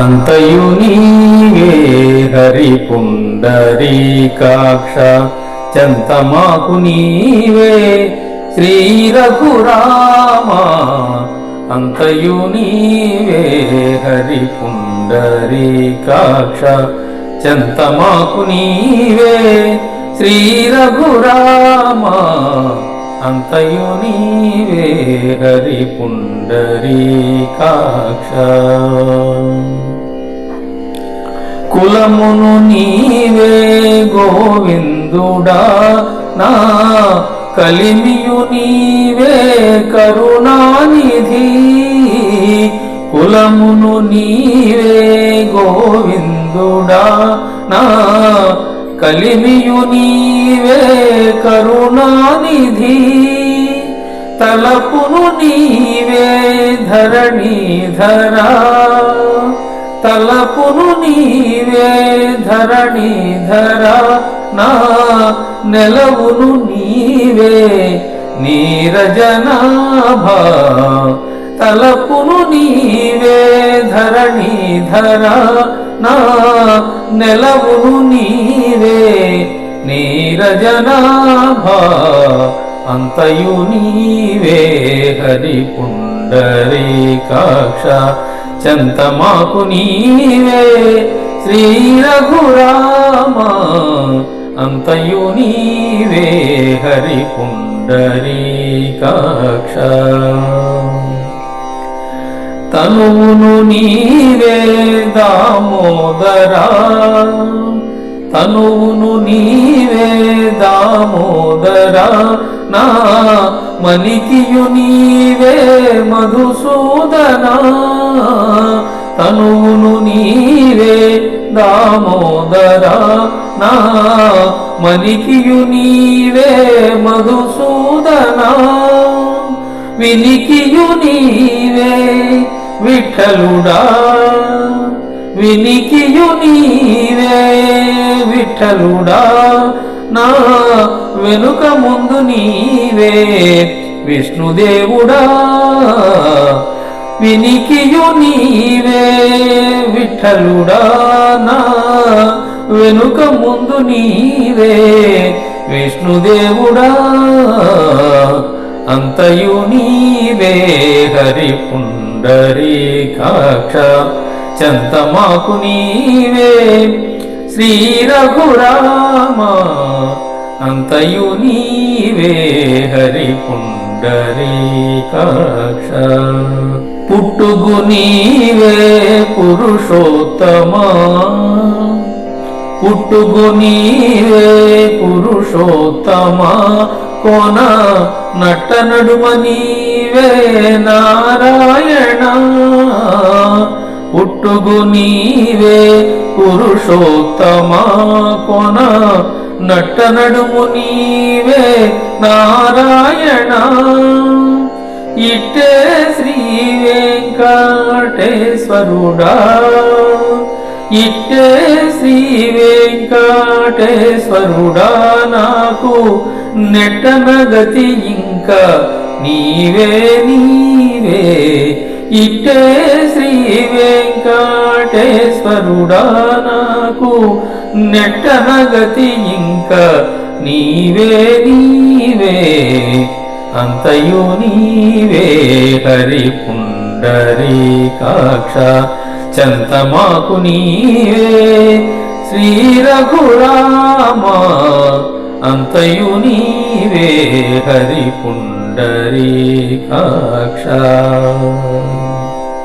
అంతయు నీవే హరి పుండరీకాక్ష చంతమాకు నీవే శ్రీ రఘురామ అంతయు నీవే హరి పుండరీకాక్ష చంతమాకు నీవే శ్రీ రఘురామ అంతయు నీవే హరి పుండరీకాక్ష కులమును నీవే గోవిందుడా నా కలిమియు నీవే కరుణానిధి. కులమును నీవే గోవిందుడా నా కలిమియు నీవే కరుణానిధి తలపును నీవే ధరణీధరా. తలపును నీవే ధరణీధర నా నెలవును నీవే నీరజనాభ. తలపును నీవే ధరణీధరా నా నెలవును నీవే నీరజనాభా అంతయు నీవే. హరి పుండరీకాక్ష చంతమాకు నీవే. శ్రీ రఘురామ అంతయు నీవే. హరి పుండరీకాక్ష తనువును నీవే దామోదరా. తనువును నీవే దామోదరా. నా మణికియు నీవే మధుసూదనా. తనువును నీవే దామోదరా. నా మణికియు నీవే మధుసూదనా. వినికియు నీవే విఠలుడా వినికియు నీవే విఠలుడా నా వెనుక ముందు నీవే విష్ణుదేవుడా వినికియు నీవే విఠలుడా నా వెనుక ముందు నీవే విష్ణుదేవుడా అంతయు నీవే పుండరీకాక్ష చంతమాకు నీవే శ్రీ రఘురామ అంతయు నీవే హరి పుండరీకాక్ష పుట్టుగు నీవే పురుషోత్తమా పుట్టుగు నీవే పురుషోత్తమా కోన నట్ట నడుమ నీవే నారాయణ. పుట్టుగు నీవే పురుషోత్తమా కొన నట్ట నడుము నీవే నారాయణ. ఇట్టే శ్రీ వెంకటేశ్వరుడా ఇట్టే శ్రీ వెంకటేశ్వరుడా నాకు నెట్టన గతి ఇంకా నీవే నీవే. ఇట్టే శ్రీ వెంకటేశ్వరుడా నాకు నెట్టన గతి ఇంకా నీవే నీవే అంతయు నీవే హరి పుండరీకాక్ష చంతమాకు నీవే శ్రీ రఘురామ అంతయు నీవే హరి పుండరీకాక్ష